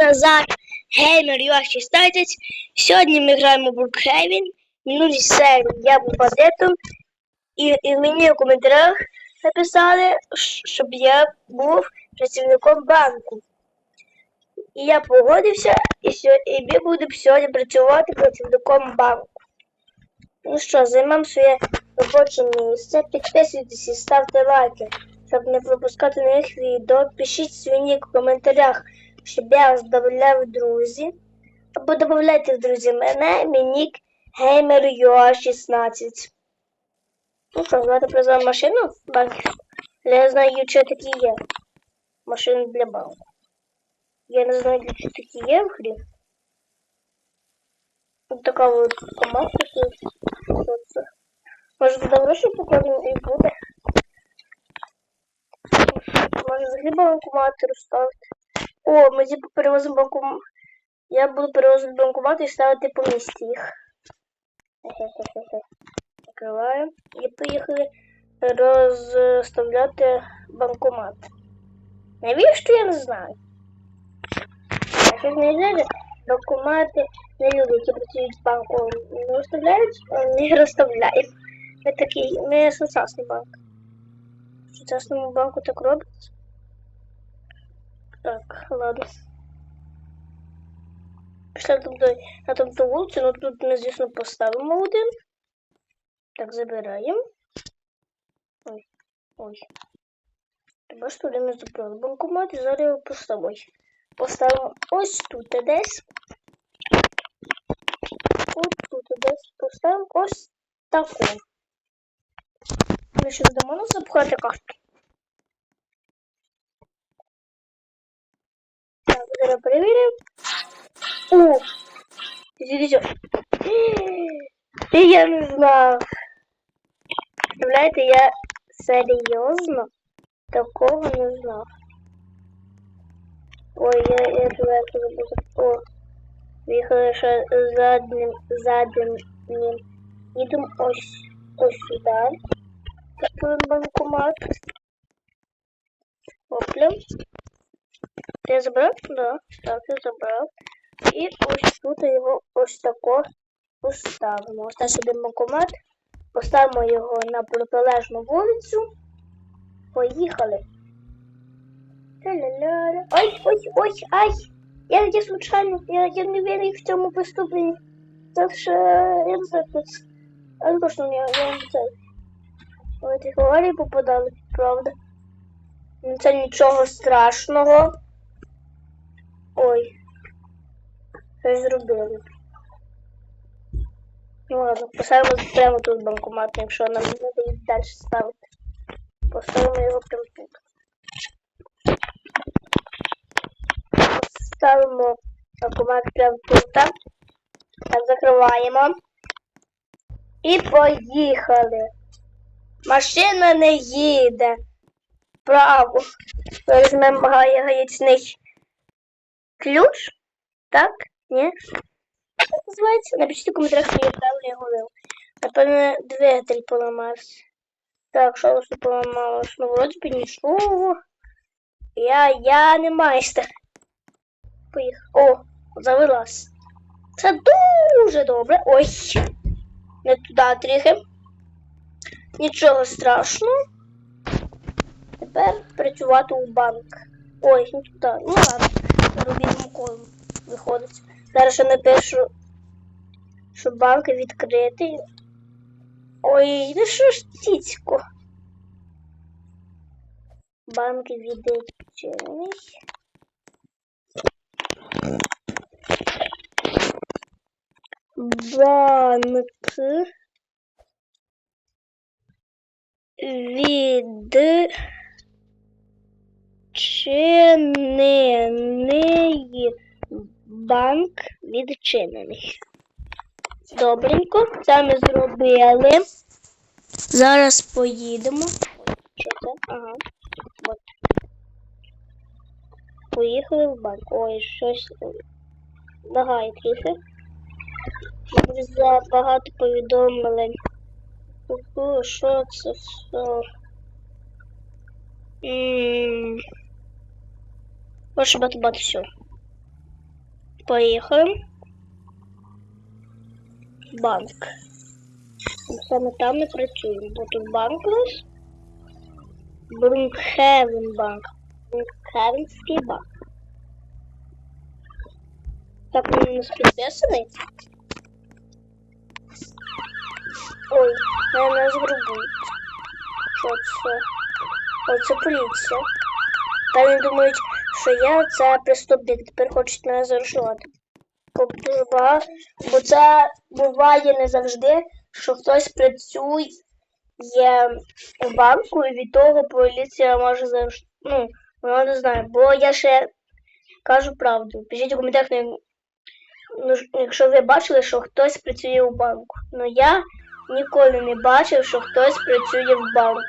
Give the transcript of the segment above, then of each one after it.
Назар, геймер Юа 16. Сьогодні ми граємо в Буркхевін. В минулій серії я був бандитом, і, і мені у коментарях написали, щоб я був працівником банку. І я погодився, і, сьо- і ми будемо сьогодні працювати працівником банку. Ну що, займемо своє робоче місце. Підписуйтесь і ставте лайки, щоб не пропускати нових відео. Пишіть свій в коментарях, щоб я вас додавав друзі. Або додавайте друзі мене, мій нік GamerUA16. Ну що, давайте призовемо машину. Я знаю, що такі є. Машини для банку. Я не знаю, що такі є в грі. Ось така от команда. що- що це. Може туди гроші покладемо і буде. Може взагалі банкомати розставити. О, ми типу перевозимо банкомат. Я буду перевозити банкомати і ставити по місці їх. Хе-хе-хе-хе. І поїхали розставляти банкомат. Навіщо я не знаю? А що не знаю, банкомати не люди, які працюють з банком, не розставляють, не розставляють. Ми такий, ми сучасний банк. В сучасному банку так робиться. Так, ладно. Пішли там до, на там ту вулицю, ну тут ми, звісно, поставимо один. Так, забираємо. Ой, ой. Треба ж туди ми забрали банкомат і зараз його поставимо. Поставимо ось тут десь. Ось тут десь поставимо ось таку. Ми ще здамо нас запхати карту. зараз перевіримо. О! Дивіться. Я не знав. Представляєте, я серйозно такого не знав. Ой, я, я тебе забув. О, виїхали ще заднім, заднім. Їдемо ось, ось сюди. Такий банкомат. Опля. Ти забрав? Да, так, я забрав. І ось тут його ось тако поставимо. Ось так сюди банкомат. Поставимо його на протилежну вулицю. Поїхали. Ля-ля-ля. Ой, ой, ой, ай! Я я случайно, я, я не вірю в цьому поступленні. Ж, е, я не знаю, це. А ну точно, я, я не знаю. Ой, ти говори попадали, правда. Ну, Це нічого страшного. Ой. Щось зробили. Ну ладно, поставимо прямо тут банкомат, якщо нам не треба далі ставити. Поставимо його прямо тут. Ставимо банкомат прямо тут. Закриваємо. І поїхали. Машина не їде. Право. Візьмемо гає- гаячний ключ. Так? Ні? Як називається? Напишіть у коментарях, що я правильно я говорив. Напевно, двигатель поламався. Так, що у нас поламалось? Ну, вроді би нічого. Я, я не майстер. Поїхав. О, завелась. Це дуже добре. Ой. Не туди трохи. Нічого страшного. Тепер працювати у банк. Ой, не туди. Ну ладно. Робіть коло виходить. Зараз я напишу, що банк відкритий. Ой, ну що ж тіцько? Банк відчинений. Банк відчинений. Банк відчинений. Добренько, це ми зробили. Зараз поїдемо. Ой, Що це? Ага. От. Поїхали в банк. Ой, щось лагає трохи. Мабуть, Забагато повідомлень. Що це все? М, Може багато багато всього. Поїхали. Банк. Саме там ми працюємо, бо тут банк у нас. Брунхевен банк. Брунхевенський банк. Так він у нас підписаний. Ой, мене нас грабують. Що це? О, це поліція. Та вони думають, що я це преступник, тепер хочуть мене заарештувати. Бо це буває не завжди, що хтось працює в банку і від того поліція може заарештувати. Ну, вона не знає. Бо я ще кажу правду. Пишіть у коментарях, ну, ну, якщо ви бачили, що хтось працює у банку. Ну я ніколи не бачив, що хтось працює в банку.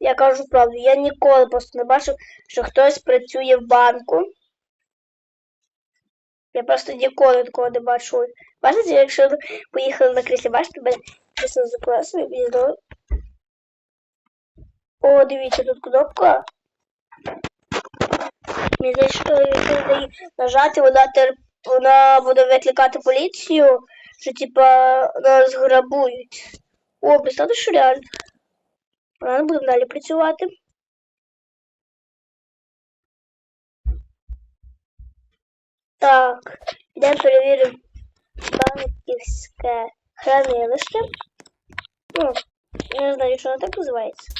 Я кажу правду, я ніколи просто не бачив, що хтось працює в банку. Я просто ніколи такого не бачу. Бачите, якщо ви поїхали на кріслі, бачите, мене крісло закласили, і знову. О, дивіться, тут кнопка. Мені здається, що якщо її нажати, вона, тер... вона буде викликати поліцію, що типа нас грабують. О, представте, що реально. Ладно, будемо далі працювати. Так, йдемо перевіримо банківське хранилище. Ну, не знаю, що воно так називається.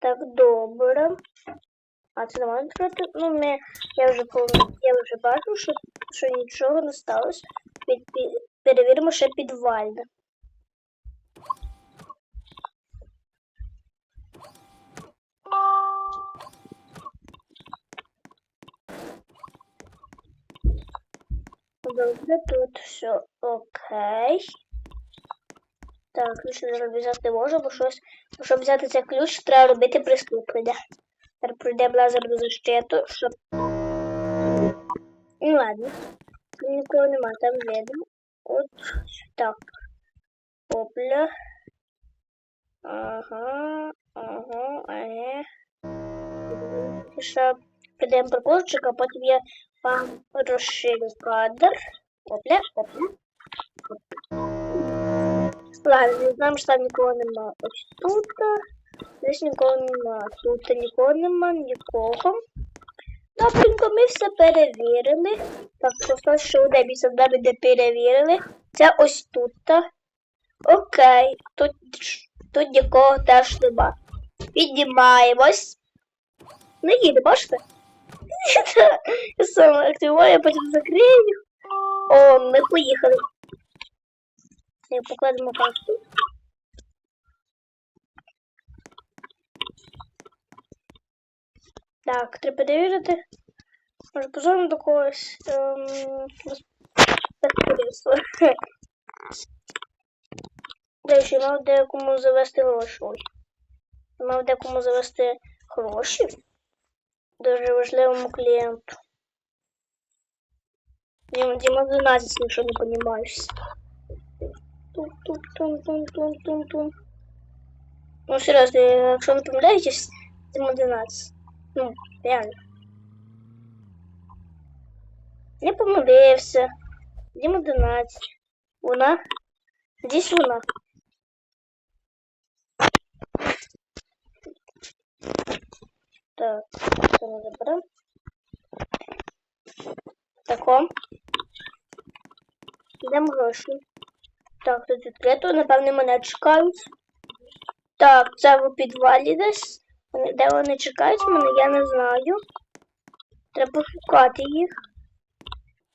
Так, добре. А це нормально відкрити? Ну, ми, я вже пом- я вже бачу, що, що нічого не сталося. Під, під, перевіримо ще підвальне. Добре, тут все окей. Так, ключ зараз взяти не можу, бо щось. бо Щоб взяти цей ключ, треба робити преступлення. Тепер пройдемо лазерну защиту, щоб. Ну ладно. Нікого нема, там видно. От так. Опля. Ага, ага, ага. Ще прийдемо прикольчик, а потім я розширю кадр. Опля, опля. Ладно, знаємо, що там нікого нема. Ось тут. Десь нікого нема. Тут нікого нема, нікого. Добренько, ми все перевірили. Так, просто що у дебі завдання де перевірили. Це ось тут. Окей, тут, тут нікого теж нема. Піднімаємось. Не їде, бачите? Я саме активую, я потім закрию. О, ми поїхали. Так, покладемо карту. Так, треба перевірити. Може, позвонимо до когось. Ем, спецполіцтва. Де ще мав декому завести гроші. Мав декому завести гроші. Дуже важливому клієнту. Діма, Діма 12, якщо не розумієшся. Тун-тун-тун-тун-тун-тун-тун. Ну, серйозно, якщо не помиляєтесь, Діма 11. Ну, реально. Не помилився. Діма 11. Вона. Десь вона. Так, це ми заберемо. Тако. Йдемо гроші. Так, тут відкрито, напевне, мене чекають. Так, це в підвалі десь. Де вони чекають мене, я не знаю. Треба шукати їх.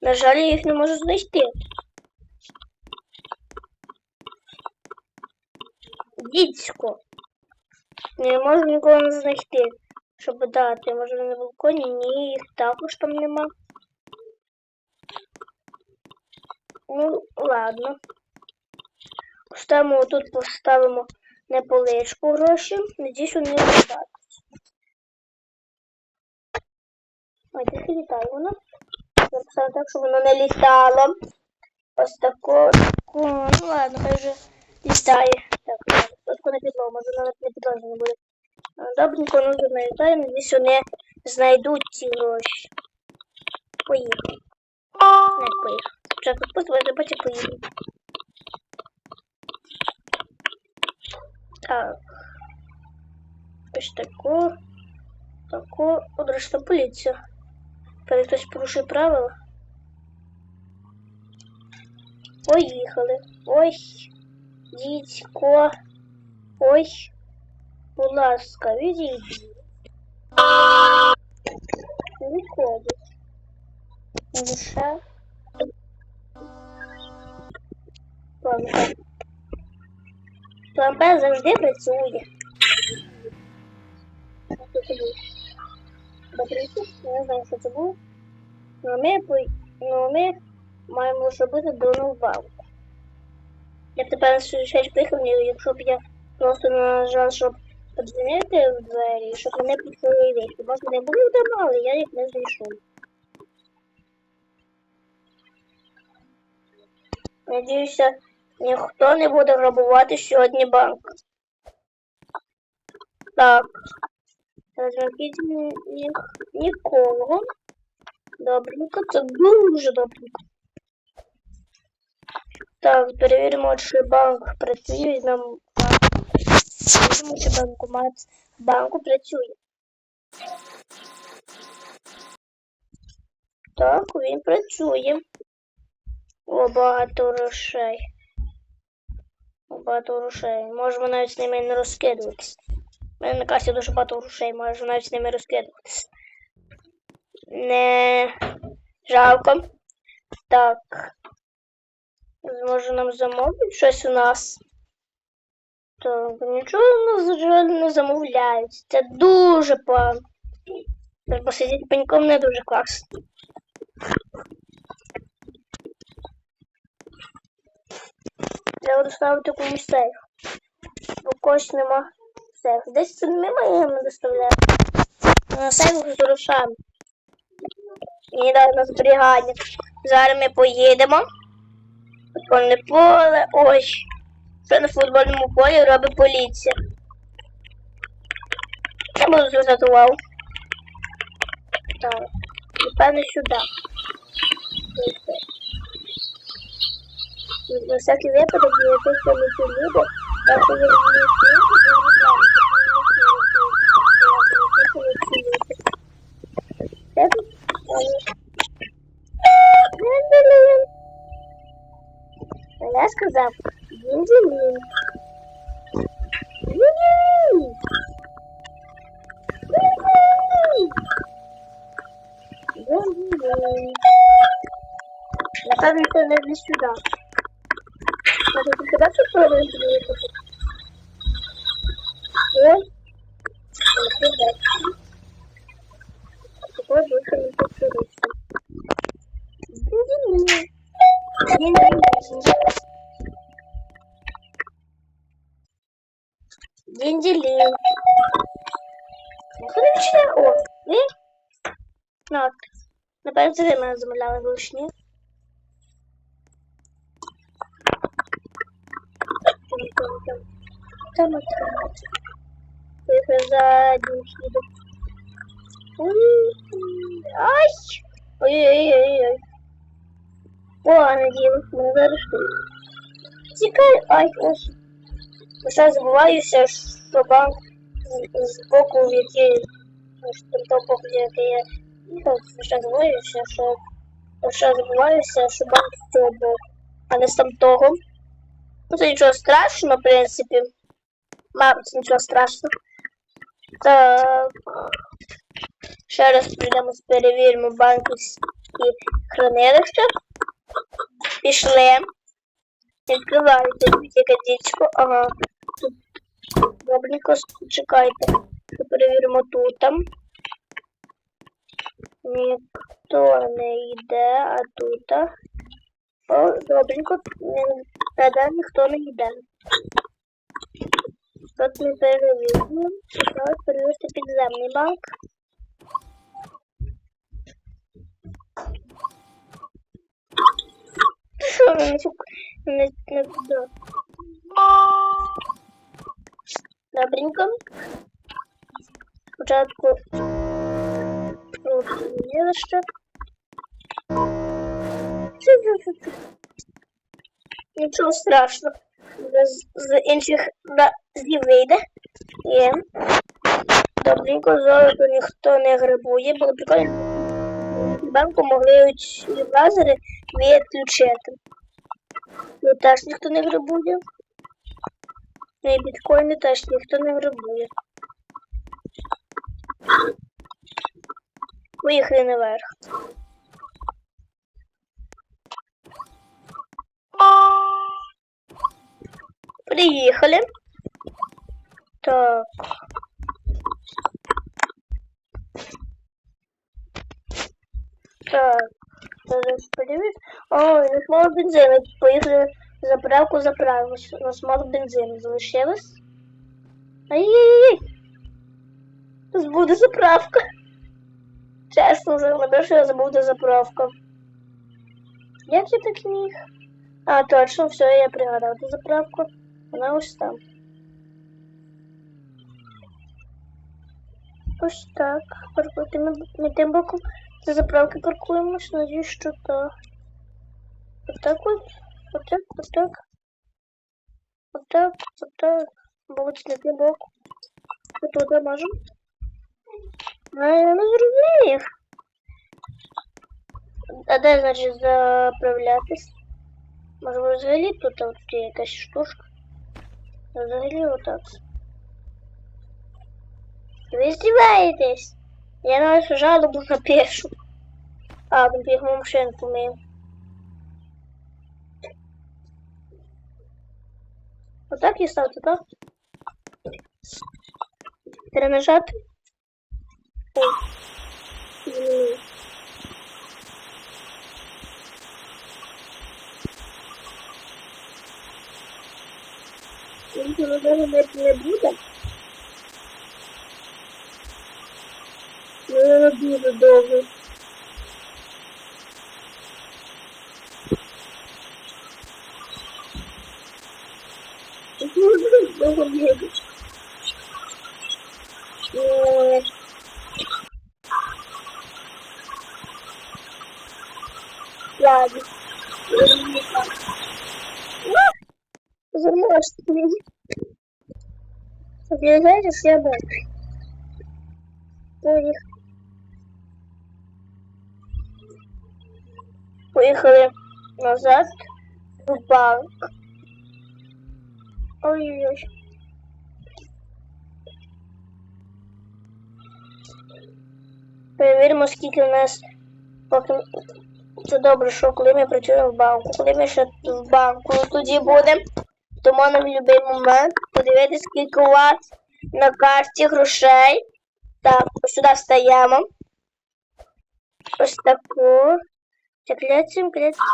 На жаль, я їх не можу знайти. Дідько. Не можу нікого не знайти, щоб дати. Може на балконі? Ні, їх також там нема. Ну, ладно. Поставимо тут, поставимо на поличку гроші. Надіюсь, вони не літають. Ой, тільки літає воно. Написала так, щоб воно не літало. Ось тако. Ну ладно, хай вже літає. Так, просто на підлогу, може вона на підлозі не буде. Добренько, не літає, надіюсь, вони знайдуть ці гроші. Поїхали. Не поїхали. Спочатку спустилися, потім поїхали. Так. Ось таку. Таку. Одрочна поліція. Перед хтось порушує правила. Поїхали. Ой, дідько. Ой, будь ласка, відійдіть. Виходить. Лише. Лампа. Лампа завжди працює. Не знаю, що це було. Ну, ми, по- ну, ми маємо зробити до банку. Я тепер ще приїхав, якщо б я просто нажав, щоб подзвонити в двері, щоб мене підсили вийти. Може, не були вдома, але я їх не знайшов. Надіюся, ніхто не буде грабувати сьогодні банк. Так. Розмовіть ні, нікого. Добренько, це дуже добренько. Так, перевіримо, чи банк працює нам перевіримо, чи банкомат банку працює. Так, він працює. О, багато грошей. Багато грошей. Можемо навіть з ними не розкидуватись. У мене на касі дуже багато грошей, можу навіть з ними розкидуватись. Не жалко. Так. Може нам замовити щось у нас. Так, нічого у нас жаль не замовляють. Це дуже погано. Посидіти пеньком не дуже класно. Треба доставити комусь сейф. Бо когось нема сейф. Десь це ми маємо доставляти. На сейф з грошами. І далі на зберігання. Зараз ми поїдемо. Футбольне поле. Ой. Що на футбольному полі робить поліція. Я буду увагу. Так. Напевно, сюди. На всякий випадок, я тих, не ці люди, я коли не Я сказав, Дінзелін. Дінзелін. Дінзелін. Напевно, це не для сюди. Може, ти сюди чи сюди приїхати? Ой. Сюди. Такой больше не повторится. Динь-динь. Динь-динь. Динь-динь. Отлично. О, ви? Ну, от. Напевно, це ви мене замовляли вручні. Там, там, там. Тихо, заднім хідом. Ай! Ой-ой-ой-ой. Погане діло, мене заарештують. Тікай, ай, ось. Лише забуваюся, що банк з, боку, в який з того боку, в який я їхав, лише забуваюся, що лише забуваюся, що банк з цього боку, а не з тамтого. Ну, це нічого страшного, в принципі. Мабуть, нічого страшного. Так. Ще раз прийдемо, перевіримо банківські хранилища. Пішли. Відкриваєте тільки дічку. Ага. Добренько чекайте. Перевіримо тут. там. Ніхто не йде, а тут. О, добренько. Тоді ніхто не йде. Тут ми перевіримо. Зараз перевірити підземний банк. Що не не не туди. Добренько. Спочатку є ще. Нічого страшного. З, з інших разів вийде. Є. Добренько, золото ніхто не грабує, було прикольно. Банку могли лазери відключити. Ну теж ніхто не грабує. І біткоїни теж ніхто не грабує. Поїхали наверх. Приїхали. Так. Так. Зараз подивись. О, у нас мало бензину. Поїхали в заправку заправились. У нас мало бензину залишилось. Ай-яй-яй. Нас буде заправка. Чесно, забув, що я забув де заправка. Як я так міг? А, точно, все, я пригадав ту заправку. Вона ось там. Ось так. Паркуйте ми, ми тим боком за заправки паркуємось, надіюсь, що так. Отак от. Отак, отак. Отак, отак. Будь на тим боку. Тут можемо. А я не зрозумів. А де, значить, заправлятись? Може, взагалі тут от є якась штучка? А Взагалі отак. Ви здіваєтесь? Я навіть жалобу напишу. А, там бігом машинку мию. Отак і ставте, так? Перенажати. Ой. Він навіть не, не буде. Ну, я дуже довго. Бігати. Ой. Ладно. Замуж ты. Объезжайте все дальше. Поїхали. Поїхали назад в банк. Ой-ой-ой. Перевіримо, скільки у нас поки це добре, що коли ми працюємо в банку. Коли ми ще в банку тоді будемо, то можна в будь-який момент подивитися, скільки у вас на карті грошей. Так, ось сюди встаємо. Ось таку. Кляцем, кляцем,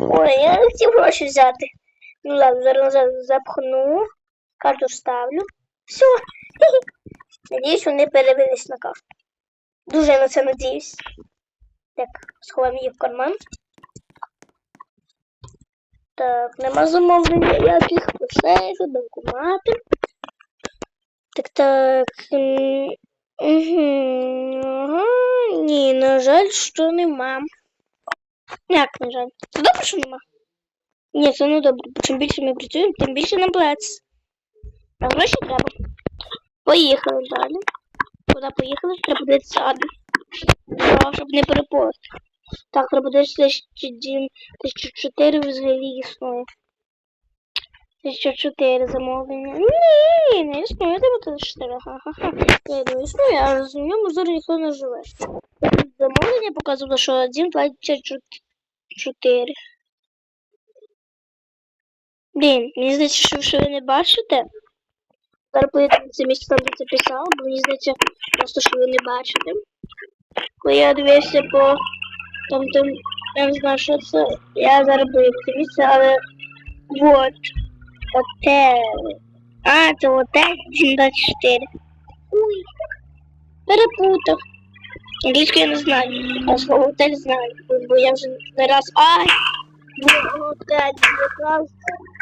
Ой, я не хотів гроші взяти. Ну ладно, зараз запхну. Карту вставлю. Все. Надіюсь, вони перевелись на карту. Дуже на це надіюсь. Так, сховаємо її в карман. Так, нема замовлення ніяких грошей, банкомати. Так, так. Угу. Ні, на жаль, що нема. Як, на жаль? Добре, що нема? Ні, це не добре, чим більше ми працюємо, тим більше нам платиться. А гроші треба. Поїхали далі. Куди поїхали? Треба дивитися адрес. Щоб не переплутати. Так, треба дивитися, що дім 1004 взагалі існує. 1004 замовлення. Ні, не існує, треба 1004. Ха-ха-ха. Не існує, а з ньому зараз ніхто не живе. Замовлення показувало, що 1, 24. Блін, мені здається, що, ви не бачите. Зараз подивіться місце там, де це писав, бо мені здається, просто що ви не бачите. Коли я дивився по там, там, я не знаю, що це. Я зараз буду дивитися, але вот. Отель. А, це отель 24. Ой, перепутав. Англійську я не знаю, а слово готель знаю, бо я вже не раз. Ай!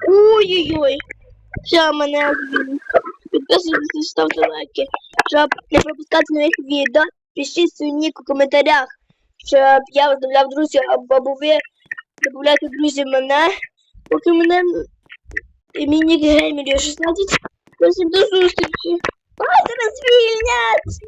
Ой-ой-ой. Все, мене підписуйтесь, ставте лайки, щоб не пропускати нових відео. Пишіть свій нік у коментарях, щоб я додавав друзів або ви додавляєте друзі мене, поки мене і мій нік геймерів 16. Всім до зустрічі. Ай, тебе звільнять!